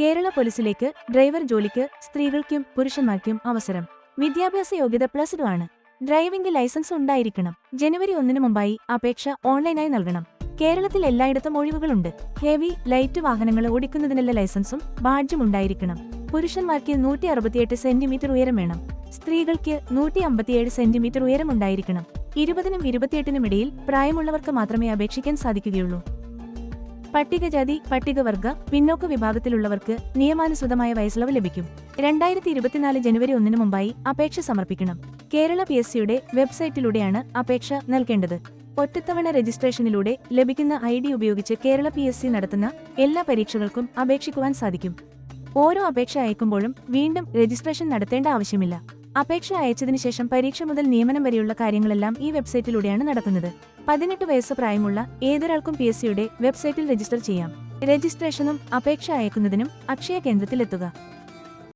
Kerala പോലീസിലേക്ക് driver ജോലിക്ക് സ്ത്രീകൾക്കും പുരുഷന്മാർക്കും അവസരം. വിദ്യാഭ്യാസ യോഗ്യത പ്ലസ് ടു ആണ്. ഡ്രൈവിംഗ് ലൈസൻസ് ഉണ്ടായിരിക്കണം. ജനുവരി ഒന്നിനു മുമ്പായി അപേക്ഷ ഓൺലൈനായി നൽകണം. കേരളത്തിൽ എല്ലായിടത്തും ഒഴിവുകളുണ്ട്. ഹെവി ലൈറ്റ് വാഹനങ്ങൾ ഓടിക്കുന്നതിനുള്ള ലൈസൻസും ബാഡ്ജും ഉണ്ടായിരിക്കണം. പുരുഷന്മാർക്ക് നൂറ്റി അറുപത്തിയെട്ട് സെന്റിമീറ്റർ ഉയരം വേണം. സ്ത്രീകൾക്ക് നൂറ്റി അമ്പത്തിയേഴ് സെന്റിമീറ്റർ ഉയരം ഉണ്ടായിരിക്കണം. ഇരുപതിനും ഇരുപത്തിയെട്ടിനും ഇടയിൽ പ്രായമുള്ളവർക്ക് മാത്രമേ അപേക്ഷിക്കാൻ സാധിക്കുകയുള്ളൂ. പട്ടികജാതി പട്ടികവർഗ പിന്നോക്ക വിഭാഗത്തിലുള്ളവർക്ക് നിയമാനുസൃതമായ വയസ്സിളവ് ലഭിക്കും. രണ്ടായിരത്തി ഇരുപത്തിനാല് ജനുവരി ഒന്നിനു മുമ്പായി അപേക്ഷ സമർപ്പിക്കണം. കേരള പി എസ് സിയുടെ വെബ്സൈറ്റിലൂടെയാണ് അപേക്ഷ നൽകേണ്ടത്. ഒറ്റത്തവണ രജിസ്ട്രേഷനിലൂടെ ലഭിക്കുന്ന ഐ ഡി ഉപയോഗിച്ച് കേരള പി എസ് സി നടത്തുന്ന എല്ലാ പരീക്ഷകൾക്കും അപേക്ഷിക്കുവാൻ സാധിക്കും. ഓരോ അപേക്ഷ അയക്കുമ്പോഴും വീണ്ടും രജിസ്ട്രേഷൻ നടത്തേണ്ട ആവശ്യമില്ല. അപേക്ഷ അയച്ചതിനു ശേഷം പരീക്ഷ മുതൽ നിയമനം വരെയുള്ള കാര്യങ്ങളെല്ലാം ഈ വെബ്സൈറ്റിലൂടെയാണ് നടക്കുന്നത്. പതിനെട്ട് വയസ്സ് പ്രായമുള്ള ഏതൊരാൾക്കും പി എസ് സിയുടെ വെബ്സൈറ്റിൽ രജിസ്റ്റർ ചെയ്യാം. രജിസ്ട്രേഷനും അപേക്ഷ അയക്കുന്നതിനും അക്ഷയ കേന്ദ്രത്തിലെത്തുക.